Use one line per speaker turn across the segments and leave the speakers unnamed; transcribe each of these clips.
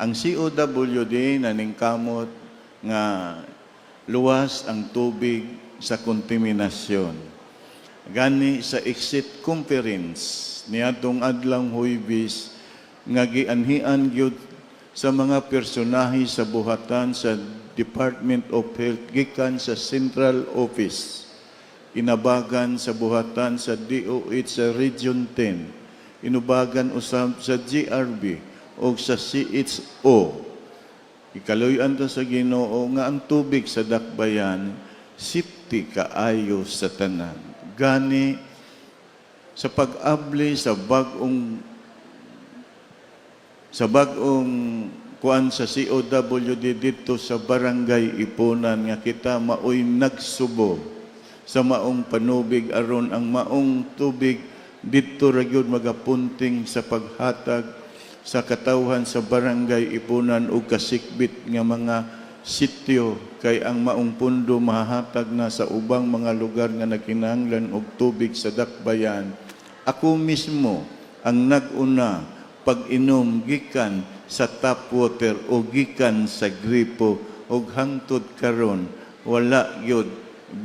ang COWD naningkamot nga luwas ang tubig sa kontaminasyon. Gani sa exit conference niadtong adlang Huybis nga gianhian gyud sa mga personahe sa buhatan sa Department of Health gikan sa Central Office. Inabagan sa buhatan sa DOH sa Region 10 inubagan usab sa GRB o sa CHO Ikaluyan ta sa Ginoo nga ang tubig sa dakbayan safety kaayo sa tanan. Gani sa pag-abli sa bagong sa bagong kuan sa COWD dito sa barangay Ipunan nga kita maoy nagsubo sa maong panubig aron ang maong tubig dito ra magapunting sa paghatag sa katawhan sa barangay Ipunan ug kasikbit nga mga sityo kay ang maong pundo mahatag na sa ubang mga lugar nga nagkinahanglan og tubig sa dakbayan. Ako mismo ang naguna pag-inom gikan sa tap water o gikan sa gripo ug hangtod karon wala gyud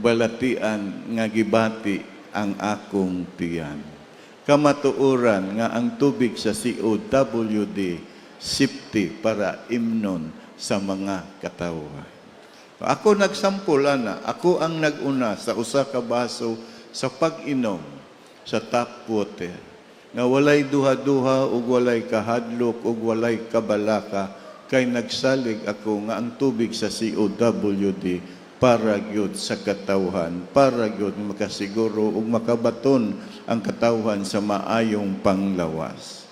balatian nga gibati ang akong tiyan kamatuoran nga ang tubig sa COWD safety para imnon sa mga katawa. Ako nagsampula na, ako ang naguna sa usa ka baso sa pag-inom sa tap water nga walay duha-duha ug walay kahadlok ug walay kabalaka kay nagsalig ako nga ang tubig sa COWD para gyud sa katawhan, para gyud makasiguro ug makabaton ang katawhan sa maayong panglawas.